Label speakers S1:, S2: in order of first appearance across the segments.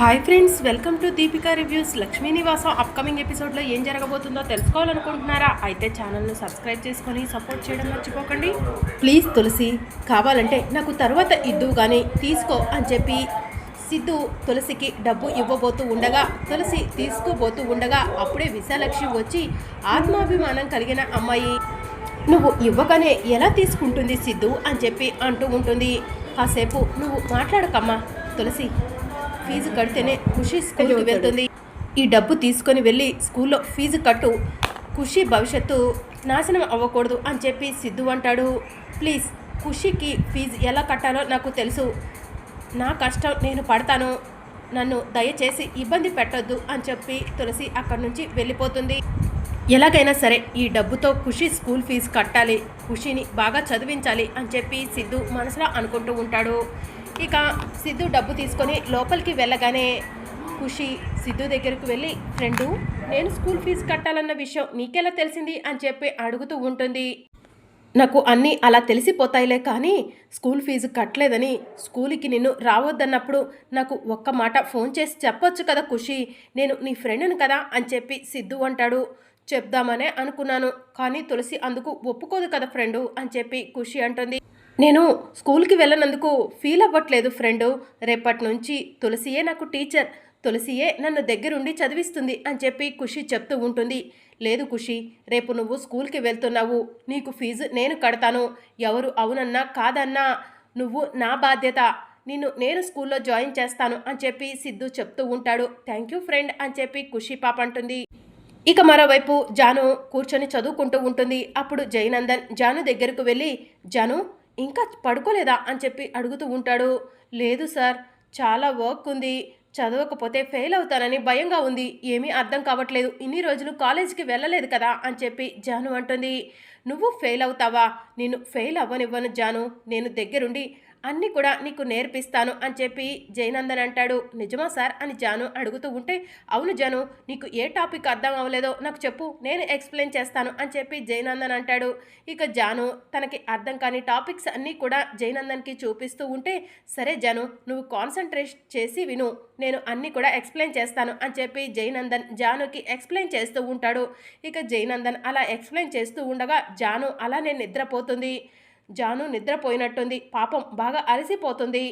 S1: Hi friends welcome to Deepika reviews Lakshmi Nivasam upcoming ఎపిసోడ్లో ఏం జరగబోతుందో తెలుసుకోవాలనుకుంటున్నారా? అయితే ఛానల్ను సబ్స్క్రైబ్ చేసుకొని సపోర్ట్ చేయడం మర్చిపోకండి. ప్లీజ్ తులసి కావాలంటే నాకు తర్వాత ఇద్దు కానీ తీసుకో అని చెప్పి సిద్ధు తులసికి డబ్బు ఇవ్వబోతూ ఉండగా తులసి తీసుకోబోతూ ఉండగా అప్పుడే విశాలక్ష్మి వచ్చి ఆత్మాభిమానం కలిగిన అమ్మాయి నువ్వు ఇవ్వగానే ఎలా తీసుకుంటుంది సిద్ధు? అని చెప్పి అంటూ ఉంటుంది. కాసేపు నువ్వు మాట్లాడకమ్మా తులసి. ఫీజు కడితేనే ఖుషి స్కూల్కి వెళ్తుంది. ఈ డబ్బు తీసుకొని వెళ్ళి స్కూల్లో ఫీజు కట్టు. ఖుషి భవిష్యత్తు నాశనం అవ్వకూడదు అని చెప్పి సిద్ధు అంటాడు. ప్లీజ్ ఖుషికి ఫీజు ఎలా కట్టాలో నాకు తెలుసు. నా కష్టం నేను పడతాను. నన్ను దయచేసి ఇబ్బంది పెట్టొద్దు అని చెప్పి తులసి అక్కడి నుంచి వెళ్ళిపోతుంది. ఎలాగైనా సరే ఈ డబ్బుతో ఖుషి స్కూల్ ఫీజు కట్టాలి. ఖుషిని బాగా చదివించాలి అని చెప్పి సిద్ధు మనసులో అనుకుంటూ ఉంటాడు. ఇక సిద్ధు డబ్బు తీసుకొని లోపలికి వెళ్ళగానే ఖుషి సిద్ధు దగ్గరకు వెళ్ళి ఫ్రెండు నేను స్కూల్ ఫీజు కట్టాలన్న విషయం నీకెలా తెలిసింది? అని చెప్పి అడుగుతూ ఉంటుంది. నాకు అన్నీ అలా తెలిసిపోతాయిలే కానీ స్కూల్ ఫీజు కట్టలేదని స్కూల్కి నిన్ను రావద్దన్నప్పుడు నాకు ఒక్క మాట ఫోన్ చేసి చెప్పొచ్చు కదా ఖుషి నేను నీ ఫ్రెండ్ను కదా అని చెప్పి సిద్ధు అంటాడు. చెప్దామనే అనుకున్నాను కానీ తులసి అందుకు ఒప్పుకోదు కదా ఫ్రెండు అని చెప్పి ఖుషి అంటుంది. నేను స్కూల్కి వెళ్ళనందుకు ఫీల్ అవ్వట్లేదు ఫ్రెండు. రేపటి నుంచి తులసియే నాకు టీచర్. తులసియే నన్ను దగ్గరుండి చదివిస్తుంది అని చెప్పి ఖుషి చెప్తూ ఉంటుంది. లేదు ఖుషి రేపు నువ్వు స్కూల్కి వెళ్తున్నావు. నీకు ఫీజు నేను కడతాను. ఎవరు అవునన్నా కాదన్నా నువ్వు నా బాధ్యత. నిన్ను నేను స్కూల్లో జాయిన్ చేస్తాను అని చెప్పి సిద్ధు చెప్తూ ఉంటాడు. థ్యాంక్ యూ ఫ్రెండ్ అని చెప్పి ఖుషి పాప అంటుంది. ఇక మరోవైపు జాను కూర్చొని చదువుకుంటూ ఉంటుంది. అప్పుడు జయనందన్ జాను దగ్గరకు వెళ్ళి జాను ఇంకా పడుకోలేదా అని చెప్పి అడుగుతూ ఉంటాడు. లేదు సార్ చాలా వర్క్ ఉంది. చదవకపోతే ఫెయిల్ అవుతానని భయంగా ఉంది. ఏమీ అర్థం కావట్లేదు. ఇన్ని రోజులు కాలేజీకి వెళ్ళలేదు కదా అని చెప్పి జాను అంటుంది. నువ్వు ఫెయిల్ అవుతావా? నేను ఫెయిల్ అవ్వనివ్వను జాను. నేను దగ్గరుండి అన్నీ కూడా నీకు నేర్పిస్తాను అని చెప్పి జయనందన్ అంటాడు. నిజమా సార్? అని జాను అడుగుతూ ఉంటే అవును జాను నీకు ఏ టాపిక్ అర్థం అవ్వలేదో నాకు చెప్పు నేను ఎక్స్ప్లెయిన్ చేస్తాను అని చెప్పి జయనందన్ అంటాడు. ఇక జాను తనకి అర్థం కాని టాపిక్స్ అన్నీ కూడా జయనందన్కి చూపిస్తూ ఉంటే సరే జాను నువ్వు కాన్సన్ట్రేట్ చేసి విను నేను అన్నీ కూడా ఎక్స్ప్లెయిన్ చేస్తాను అని చెప్పి జయనందన్ జానుకి ఎక్స్ప్లెయిన్ చేస్తూ ఉంటాడు. ఇక జయనందన్ అలా ఎక్స్ప్లెయిన్ చేస్తూ ఉండగా జాను అలానే నిద్రపోతుంది. జాను నిద్రపోయినట్టుంది. పాపం బాగా అలసిపోతుంది.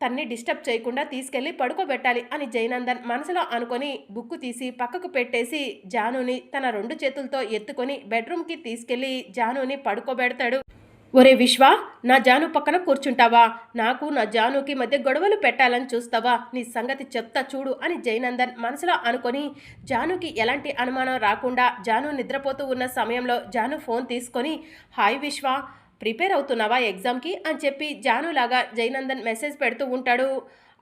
S1: తన్ని డిస్టర్బ్ చేయకుండా తీసుకెళ్ళి పడుకోబెట్టాలి అని జయనందన్ మనసులో అనుకొని బుక్కు తీసి పక్కకు పెట్టేసి జానుని తన రెండు చేతులతో ఎత్తుకొని బెడ్రూమ్కి తీసుకెళ్ళి జానుని పడుకోబెడతాడు. ఒరే విశ్వ నా జాను పక్కన కూర్చుంటావా? నాకు నా జానుకి మధ్య గొడవలు పెట్టాలని చూస్తావా? నీ సంగతి చెప్తా చూడు అని జయనందన్ మనసులో అనుకొని జానుకి ఎలాంటి అనుమానం రాకుండా జాను నిద్రపోతూ ఉన్న సమయంలో జాను ఫోన్ తీసుకొని హాయ్ విశ్వ ప్రిపేర్ అవుతున్నావా ఎగ్జామ్కి? అని చెప్పి జానులాగా జయనందన్ మెసేజ్ పెడుతూ ఉంటాడు.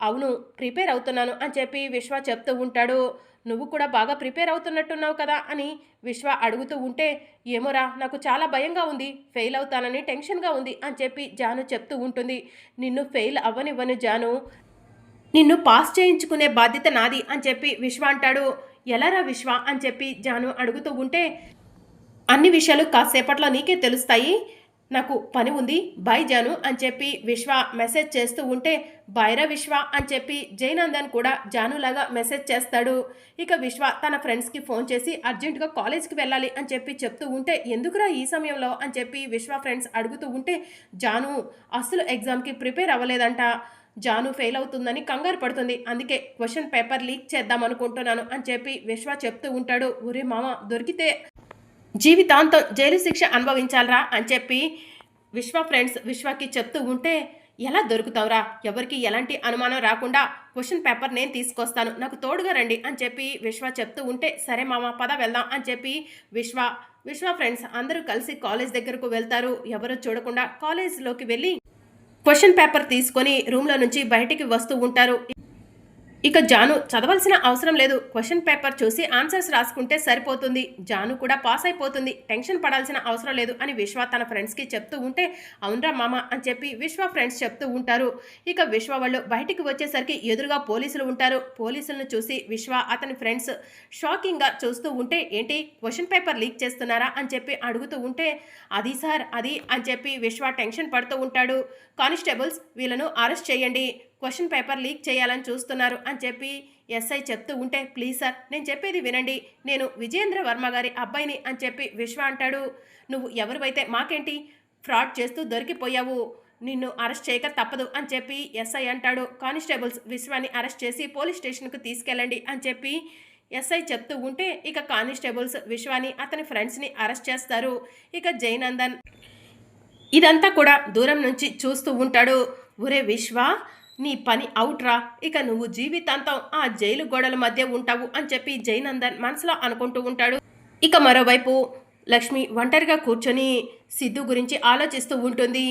S1: అవును ప్రిపేర్ అవుతున్నాను అని చెప్పి విశ్వ చెప్తూ ఉంటాడు. నువ్వు కూడా బాగా ప్రిపేర్ అవుతున్నట్టున్నావు కదా అని విశ్వ అడుగుతూ ఉంటే ఏమోరా నాకు చాలా భయంగా ఉంది. ఫెయిల్ అవుతానని టెన్షన్గా ఉంది అని చెప్పి జాను చెప్తూ ఉంటుంది. నిన్ను ఫెయిల్ అవ్వనివ్వను జాను. నిన్ను పాస్ చేయించుకునే బాధ్యత నాది అని చెప్పి విశ్వ అంటాడు. ఎలారా విశ్వ అని చెప్పి జాను అడుగుతూ ఉంటే అన్ని విషయాలు కాసేపట్లో నీకే తెలుస్తాయి. నాకు పని ఉంది బాయ్ జాను అని చెప్పి విశ్వ మెసేజ్ చేస్తూ ఉంటే బైరా విశ్వ అని చెప్పి జయనందన్ కూడా జానులాగా మెసేజ్ చేస్తాడు. ఇక విశ్వ తన ఫ్రెండ్స్కి ఫోన్ చేసి అర్జెంటుగా కాలేజ్కి వెళ్ళాలి అని చెప్పి చెప్తూ ఉంటే ఎందుకురా ఈ సమయంలో? అని చెప్పి విశ్వ ఫ్రెండ్స్ అడుగుతూ ఉంటే జాను అసలు ఎగ్జామ్కి ప్రిపేర్ అవ్వలేదంట. జాను ఫెయిల్ అవుతుందని కంగారు పడుతుంది. అందుకే క్వశ్చన్ పేపర్ లీక్ చేద్దాం అనుకుంటున్నాను అని చెప్పి విశ్వ చెప్తూ ఉంటాడు. ఒరే మామ దొరికితే జీవితాంతం జైలు శిక్ష అనుభవించాలరా అని చెప్పి విశ్వ ఫ్రెండ్స్ విశ్వకి చెప్తూ ఉంటే ఎలా దొరుకుతావురా? ఎవరికి ఎలాంటి అనుమానం రాకుండా క్వశ్చన్ పేపర్ నేను తీసుకొస్తాను. నాకు తోడుగా రండి అని చెప్పి విశ్వ చెప్తూ ఉంటే సరే మామ పద వెళ్దాం అని చెప్పి విశ్వ విశ్వ ఫ్రెండ్స్ అందరూ కలిసి కాలేజ్ దగ్గరకు వెళ్తారు. ఎవరు చూడకుండా కాలేజ్లోకి వెళ్ళి క్వశ్చన్ పేపర్ తీసుకొని రూమ్లో నుంచి బయటికి వస్తూ ఉంటారు. ఇక జాను చదవాల్సిన అవసరం లేదు. క్వశ్చన్ పేపర్ చూసి ఆన్సర్స్ రాసుకుంటే సరిపోతుంది. జాను కూడా పాస్ అయిపోతుంది. టెన్షన్ పడాల్సిన అవసరం లేదు అని విశ్వ తన ఫ్రెండ్స్కి చెప్తూ ఉంటే అవునరా మామ అని చెప్పి విశ్వ ఫ్రెండ్స్ చెప్తూ ఉంటారు. ఇక విశ్వ వాళ్ళు బయటికి వచ్చేసరికి ఎదురుగా పోలీసులు ఉంటారు. పోలీసులను చూసి విశ్వ అతని ఫ్రెండ్స్ షాకింగ్గా చూస్తూ ఉంటే ఏంటి క్వశ్చన్ పేపర్ లీక్ చేస్తున్నారా? అని చెప్పి అడుగుతూ ఉంటే అది సార్ అది అని చెప్పి విశ్వ టెన్షన్ పడుతూ ఉంటాడు. కానిస్టేబుల్స్ వీళ్ళను అరెస్ట్ చేయండి. క్వశ్చన్ పేపర్ లీక్ చేయాలని చూస్తున్నారు అని చెప్పి ఎస్ఐ చెప్తూ ఉంటే ప్లీజ్ సార్ నేను చెప్పేది వినండి. నేను విజేంద్ర వర్మ గారి అబ్బాయిని అని చెప్పి విశ్వ అంటాడు. నువ్వు ఎవరివైతే మాకేంటి ఫ్రాడ్ చేస్తూ దొరికిపోయావు నిన్ను అరెస్ట్ చేయక తప్పదు అని చెప్పి ఎస్ఐ అంటాడు. కానిస్టేబుల్స్ విశ్వాన్ని అరెస్ట్ చేసి పోలీస్ స్టేషన్కు తీసుకెళ్ళండి అని చెప్పి ఎస్ఐ చెప్తూ ఉంటే ఇక కానిస్టేబుల్స్ విశ్వాని అతని ఫ్రెండ్స్ని అరెస్ట్ చేస్తారు. ఇక జయనందన్ ఇదంతా కూడా దూరం నుంచి చూస్తూ ఉంటాడు. ఒరే విశ్వ నీ పని అవుట్రా. ఇక నువ్వు జీవితాంతం ఆ జైలు గోడల మధ్య ఉంటావు అని చెప్పి జయనందన్ మనసులో అనుకుంటూ ఉంటాడు. ఇక మరోవైపు లక్ష్మి ఒంటరిగా కూర్చొని సిద్ధు గురించి ఆలోచిస్తూ ఉంటుంది.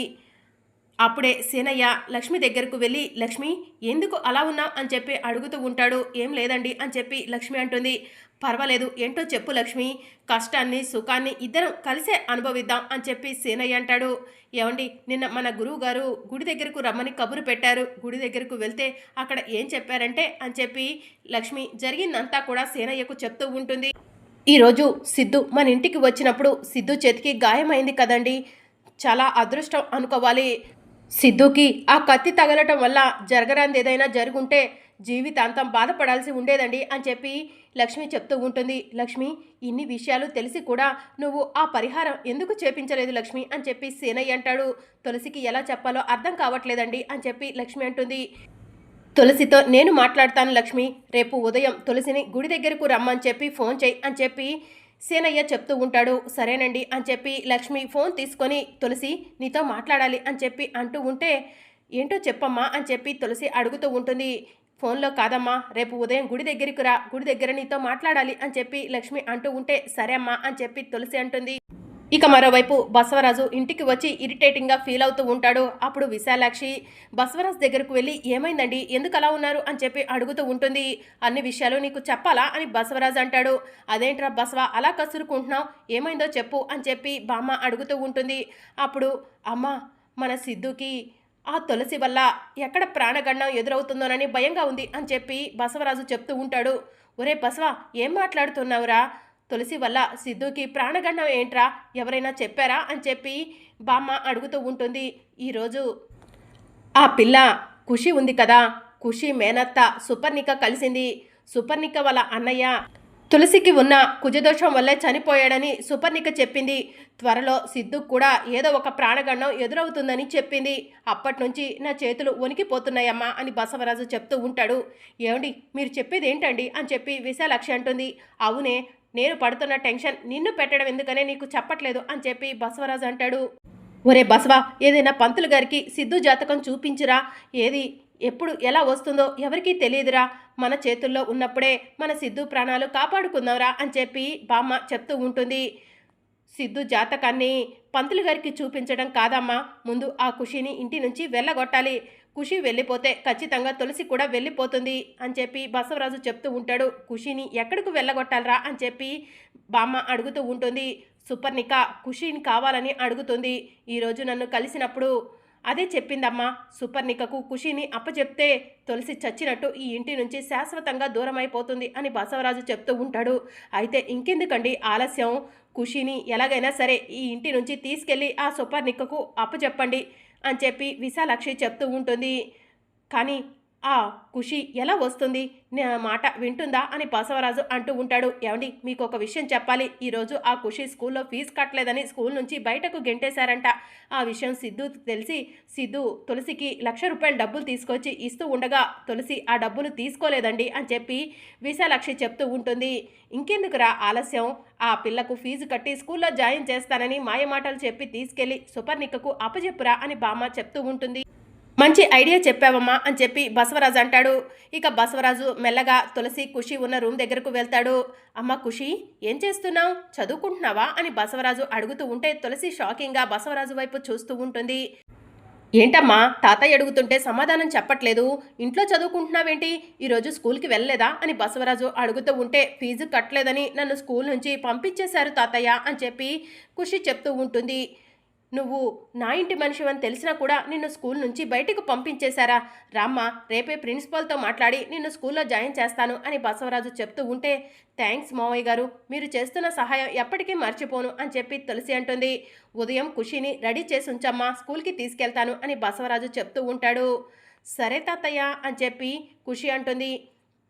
S1: అప్పుడే సీనయ్య లక్ష్మి దగ్గరకు వెళ్ళి లక్ష్మి ఎందుకు అలా ఉన్నావు? అని చెప్పి అడుగుతూ ఉంటాడు. ఏం లేదండి అని చెప్పి లక్ష్మి అంటుంది. పర్వాలేదు ఏంటో చెప్పు లక్ష్మి. కష్టాన్ని సుఖాన్ని ఇద్దరం కలిసే అనుభవిద్దాం అని చెప్పి సీనయ్య అంటాడు. ఏమండి నిన్న మన గురువు గారు గుడి దగ్గరకు రమ్మని కబురు పెట్టారు. గుడి దగ్గరకు వెళ్తే అక్కడ ఏం చెప్పారంటే అని చెప్పి లక్ష్మి జరిగిందంతా కూడా సీనయ్యకు చెప్తూ ఉంటుంది. ఈరోజు సిద్ధు మన ఇంటికి వచ్చినప్పుడు సిద్ధు చేతికి గాయమైంది కదండి. చాలా అదృష్టం అనుకోవాలి. సిద్ధుకి ఆ కత్తి తగలటం వల్ల జరగరాంది ఏదైనా జరుగుంటే జీవితాంతం బాధపడాల్సి ఉండేదండి అని చెప్పి లక్ష్మి చెప్తూ ఉంటుంది లక్ష్మి ఇన్ని విషయాలు తెలిసి కూడా నువ్వు ఆ పరిహారం ఎందుకు చేపించలేదు లక్ష్మి? అని చెప్పి సేనయ్య అంటాడు. తులసికి ఎలా చెప్పాలో అర్థం కావట్లేదండి అని చెప్పి లక్ష్మి అంటుంది. తులసితో నేను మాట్లాడతాను లక్ష్మి రేపు ఉదయం తులసిని గుడి దగ్గరకు రమ్మని చెప్పి ఫోన్ చేయి అని చెప్పి సేనయ్య చెప్తూ ఉంటాడు. సరేనండి అని చెప్పి లక్ష్మి ఫోన్ తీసుకొని తులసి నీతో మాట్లాడాలి అని చెప్పి అంటూ ఉంటే ఏంటో చెప్పమ్మా అని చెప్పి తులసి అడుగుతూ ఉంటుంది. ఫోన్లో కాదమ్మా రేపు ఉదయం గుడి దగ్గరికి రా గుడి దగ్గర నీతో మాట్లాడాలి అని చెప్పి లక్ష్మి అంటూ ఉంటే సరే అమ్మా అని చెప్పి తులసి అంటుంది. ఇక మరోవైపు బసవరాజు ఇంటికి వచ్చి ఇరిటేటింగ్గా ఫీల్ అవుతూ ఉంటాడు. అప్పుడు విశాలాక్షి బసవరాజు దగ్గరకు వెళ్ళి ఏమైందండి? ఎందుకు అలా ఉన్నారు? అని చెప్పి అడుగుతూ ఉంటుంది. అన్ని విషయాలు నీకు చెప్పాలా? అని బసవరాజు అంటాడు. అదేంట్రా బసవ అలా కసురుకుంటున్నావు? ఏమైందో చెప్పు అని చెప్పి బామ్మ అడుగుతూ ఉంటుంది. అప్పుడు అమ్మ మన సిద్ధుకి ఆ తులసి వల్ల ఎక్కడ ప్రాణగండం ఎదురవుతుందోనని భయంగా ఉంది అని చెప్పి బసవరాజు చెప్తూ ఉంటాడు. ఒరే బసవ ఏం మాట్లాడుతున్నావురా? తులసి వల్ల సిద్ధుకి ప్రాణగండం ఏంట్రా? ఎవరైనా చెప్పారా? అని చెప్పి బామ్మ అడుగుతూ ఉంటుంది. ఈరోజు ఆ పిల్ల ఖుషి ఉంది కదా. ఖుషి మేనత్త సుపర్ణిక కలిసింది. సుపర్ణిక వాళ్ళ అన్నయ్య తులసికి ఉన్న కుజదోషం వల్లే చనిపోయాడని సుపర్ణిక చెప్పింది. త్వరలో సిద్ధుకు కూడా ఏదో ఒక ప్రాణగండం ఎదురవుతుందని చెప్పింది. అప్పటి నుంచి నా చేతులు వణికిపోతున్నాయమ్మా అని బసవరాజు చెప్తూ ఉంటాడు. ఏమండి మీరు చెప్పేది ఏంటండి? అని చెప్పి విశాలాక్షి అంటుంది. అవునే నేను పడుతున్న టెన్షన్ నిన్ను పెట్టడం ఎందుకనే నీకు చెప్పట్లేదు అని చెప్పి బసవరాజు అంటాడు. ఒరే బసవా ఏదైనా పంతులు గారికి సిద్ధు జాతకం చూపించురా. ఏది? ఎప్పుడు ఎలా వస్తుందో ఎవరికీ తెలియదురా. మన చేతుల్లో ఉన్నప్పుడే మన సిద్ధు ప్రాణాలు కాపాడుకుందాంరా అని చెప్పి బామ్మ చెప్తూ ఉంటుంది. సిద్ధు జాతకాన్ని పంతులు గారికి చూపించడం కాదమ్మా. ముందు ఆ ఖుషిని ఇంటి నుంచి వెళ్ళగొట్టాలి. ఖుషి వెళ్ళిపోతే ఖచ్చితంగా తులసి కూడా వెళ్ళిపోతుంది అని చెప్పి బసవరాజు చెప్తూ ఉంటాడు. ఖుషిని ఎక్కడికి వెళ్ళగొట్టాలరా అని చెప్పి బామ్మ అడుగుతూ ఉంటుంది. సుపర్ణిక ఖుషిని కావాలని అడుగుతుంది. ఈరోజు నన్ను కలిసినప్పుడు అదే చెప్పిందమ్మా. సుపర్ణికకు ఖుషిని అప్పచెప్తే తులసి చచ్చినట్టు ఈ ఇంటి నుంచి శాశ్వతంగా దూరం అయిపోతుంది అని బసవరాజు చెప్తూ ఉంటాడు. అయితే ఇంకెందుకండి ఆలస్యం? ఖుషిని ఎలాగైనా సరే ఈ ఇంటి నుంచి తీసుకెళ్ళి ఆ సుపర్ణికకు అప్పచెప్పండి అని చెప్పి విశాలాక్షి చెప్తూ ఉంటుంది. కానీ ఆ ఖుషి ఎలా వస్తుంది? నా మాట వింటుందా? అని బసవరాజు అంటూ ఉంటాడు. ఏమండి మీకు ఒక విషయం చెప్పాలి. ఈరోజు ఆ ఖుషి స్కూల్లో ఫీజు కట్టలేదని స్కూల్ నుంచి బయటకు గెంటేశారంట. ఆ విషయం సిద్ధు తెలిసి సిద్ధు తులసికి లక్ష రూపాయల డబ్బులు తీసుకొచ్చి ఇస్తూ ఉండగా తులసి ఆ డబ్బులు తీసుకోలేదండి అని చెప్పి విశాలక్షి చెప్తూ ఉంటుంది. ఇంకెందుకురా ఆలస్యం? ఆ పిల్లకు ఫీజు కట్టి స్కూల్లో జాయిన్ చేస్తానని మాయమాటలు చెప్పి తీసుకెళ్ళి సుపర్ణికకు అప్పచెప్పురా అని బామ్మ చెప్తూ ఉంటుంది. మంచి ఐడియా చెప్పావమ్మా అని చెప్పి బసవరాజు అంటాడు. ఇక బసవరాజు మెల్లగా తులసి ఖుషి ఉన్న రూమ్ దగ్గరకు వెళ్తాడు. అమ్మ ఖుషి ఏం చేస్తున్నావు? చదువుకుంటున్నావా? అని బసవరాజు అడుగుతూ ఉంటే తులసి షాకింగ్గా బసవరాజు వైపు చూస్తూ ఉంటుంది. ఏంటమ్మా? తాతయ్య అడుగుతుంటే సమాధానం చెప్పట్లేదు. ఇంట్లో చదువుకుంటున్నావేంటి? ఈరోజు స్కూల్కి వెళ్ళలేదా? అని బసవరాజు అడుగుతూ ఉంటే ఫీజు కట్టలేదని నన్ను స్కూల్ నుంచి పంపించేశారు తాతయ్య అని చెప్పి ఖుషి చెప్తూ ఉంటుంది. నువ్వు నా ఇంటి మనిషివని తెలిసినా కూడా నిన్ను స్కూల్ నుంచి బయటకు పంపించేశారా? రామ్మ రేపే ప్రిన్సిపాల్తో మాట్లాడి నిన్ను స్కూల్లో జాయిన్ చేస్తాను అని బసవరాజు చెప్తూ ఉంటే థ్యాంక్స్ మావయ్య గారు మీరు చేస్తున్న సహాయం ఎప్పటికీ మర్చిపోను అని చెప్పి తులసి అంటుంది. ఉదయం ఖుషిని రెడీ చేసి ఉంచమ్మా స్కూల్కి తీసుకెళ్తాను అని బసవరాజు చెప్తూ ఉంటాడు. సరే తాతయ్య అని చెప్పి ఖుషి అంటుంది.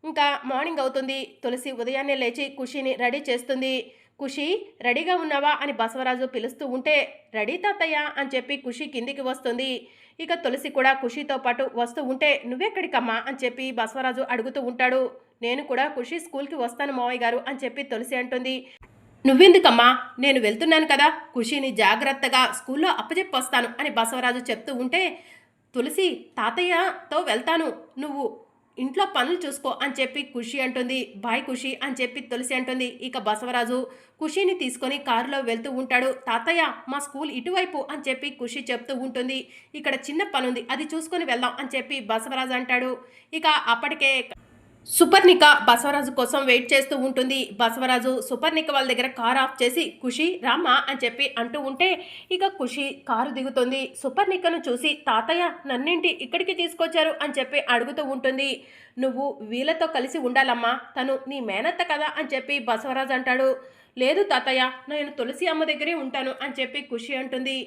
S1: ఇంకా మార్నింగ్ అవుతుంది. తులసి ఉదయాన్నే లేచి ఖుషిని రెడీ చేస్తుంది. ఖుషి రెడీగా ఉన్నావా అని బసవరాజు పిలుస్తూ ఉంటే రెడీ తాతయ్య అని చెప్పి ఖుషి కిందికి వస్తుంది. ఇక తులసి కూడా ఖుషితో పాటు వస్తూ ఉంటే నువ్వెక్కడికమ్మా అని చెప్పి బసవరాజు అడుగుతూ ఉంటాడు. నేను కూడా ఖుషి స్కూల్కి వస్తాను మావయ్య గారు అని చెప్పి తులసి అంటుంది. నువ్వెందుకమ్మా? నేను వెళ్తున్నాను కదా. ఖుషిని జాగ్రత్తగా స్కూల్లో అప్పచెప్పొస్తాను అని బసవరాజు చెప్తూ ఉంటే తులసి తాతయ్యతో వెళ్తాను. నువ్వు ఇంట్లో పనులు చూసుకో అని చెప్పి ఖుషి అంటుంది బాయ్ ఖుషి అని చెప్పి తులసి అంటుంది. ఇక బసవరాజు ఖుషిని తీసుకొని కారులో వెళ్తూ ఉంటాడు. తాతయ్య మా స్కూల్ ఇటువైపు అని చెప్పి ఖుషి చెప్తూ ఉంటుంది. ఇక్కడ చిన్న పనుంది అది చూసుకొని వెళ్దాం అని చెప్పి బసవరాజు అంటాడు. ఇక అప్పటికే సుపర్ణిక బసవరాజు కోసం వెయిట్ చేస్తూ ఉంటుంది. బసవరాజు సుపర్ణిక వాళ్ళ దగ్గర కార్ ఆఫ్ చేసి ఖుషి రామా అని చెప్పి అంటూ ఉంటే ఇక ఖుషి కారు దిగుతుంది. సుపర్ణికను చూసి తాతయ్య నన్నేంటి ఇక్కడికి తీసుకొచ్చారు? అని చెప్పి అడుగుతూ ఉంటుంది. నువ్వు వీళ్ళతో కలిసి ఉండాలమ్మా. తను నీ మేనత్త కదా అని చెప్పి బసవరాజు అంటాడు. లేదు తాతయ్య నేను తులసి అమ్మ దగ్గరే ఉంటాను అని చెప్పి ఖుషి అంటుంది.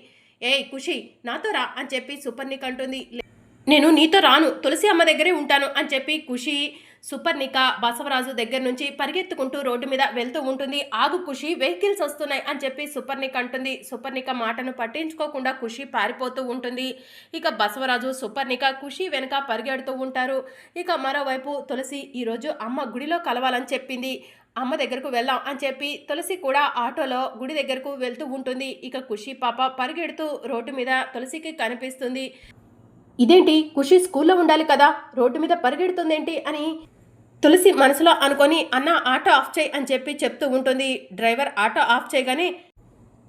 S1: ఏయ్ ఖుషి నాతో రా అని చెప్పి సుపర్ణిక అంటుంది. నేను నీతో రాను. తులసి అమ్మ దగ్గరే ఉంటాను అని చెప్పి ఖుషి సుపర్ణిక బసవరాజు దగ్గర నుంచి పరిగెత్తుకుంటూ రోడ్డు మీద వెళ్తూ ఉంటుంది. ఆగు ఖుషి వెహికల్స్ వస్తున్నాయి అని చెప్పి సుపర్ణిక అంటుంది. సుపర్ణిక మాటను పట్టించుకోకుండా ఖుషి పారిపోతూ ఉంటుంది. ఇక బసవరాజు సుపర్ణిక ఖుషి వెనుక పరిగెడుతూ ఉంటారు. ఇక మరోవైపు తులసి ఈరోజు అమ్మ గుడిలో కలవాలని చెప్పింది. అమ్మ దగ్గరకు వెళ్దాం అని చెప్పి తులసి కూడా ఆటోలో గుడి దగ్గరకు వెళ్తూ ఉంటుంది. ఇక ఖుషి పాప పరిగెడుతూ రోడ్డు మీద తులసికి కనిపిస్తుంది. ఇదేంటి? ఖుషి స్కూల్లో ఉండాలి కదా? రోడ్డు మీద పరిగెడుతుందేంటి అని తులసి మనసులో అనుకొని అన్న ఆటో ఆఫ్ చేయి అని చెప్పి చెప్తూ ఉంటుంది. డ్రైవర్ ఆటో ఆఫ్ చేయగానే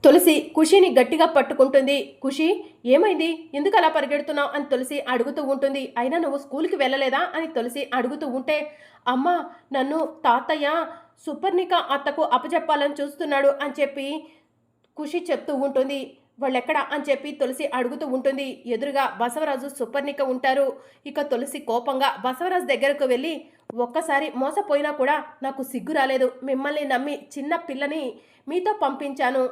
S1: తులసి ఖుషిని గట్టిగా పట్టుకుంటుంది. ఖుషి ఏమైంది? ఎందుకు అలా పరిగెడుతున్నావు? అని తులసి అడుగుతూ ఉంటుంది. అయినా నువ్వు స్కూల్కి వెళ్ళలేదా? అని తులసి అడుగుతూ ఉంటే అమ్మ నన్ను తాతయ్య సుపర్ణిక అత్తకు అప్పచెప్పాలని చూస్తున్నాడు అని చెప్పి ఖుషి చెప్తూ ఉంటుంది. వాళ్ళెక్కడ అని చెప్పి తులసి అడుగుతూ ఉంటుంది. ఎదురుగా బసవరాజు సుపర్ణిక ఉంటారు. ఇక తులసి కోపంగా బసవరాజు దగ్గరకు వెళ్ళి ఒక్కసారి మోసపోయినా కూడా నాకు సిగ్గు రాలేదు. మిమ్మల్ని నమ్మి చిన్న పిల్లని మీతో పంపించాను.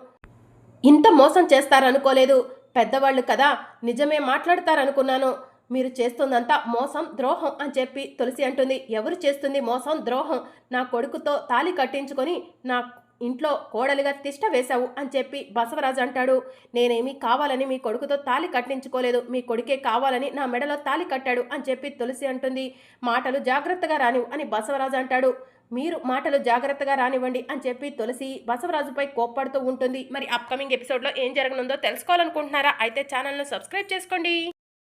S1: ఇంత మోసం చేస్తారనుకోలేదు. పెద్దవాళ్ళు కదా నిజమే మాట్లాడతారనుకున్నాను. మీరు చేస్తుందంతా మోసం ద్రోహం అని చెప్పి తులసి అంటుంది. ఎవరు చేస్తుంది మోసం ద్రోహం? నా కొడుకుతో తాలి కట్టించుకొని నా ఇంట్లో కోడలిగా తిష్ట వేశావు అని చెప్పి బసవరాజు అంటాడు. నేనేమి కావాలని మీ కొడుకుతో తాలి కట్టించుకోలేదు. మీ కొడుకే కావాలని నా మెడలో తాలి కట్టాడు అని చెప్పి తులసి అంటుంది. మాటలు జాగ్రత్తగా రానివు అని బసవరాజు అంటాడు. మీరు మాటలు జాగ్రత్తగా రానివ్వండి అని చెప్పి తులసి బసవరాజుపై కోప్పడుతూ ఉంటుంది. మరి అప్కమింగ్ ఎపిసోడ్లో ఏం జరగనుందో తెలుసుకోవాలనుకుంటున్నారా? అయితే ఛానల్ను సబ్స్క్రైబ్ చేసుకోండి.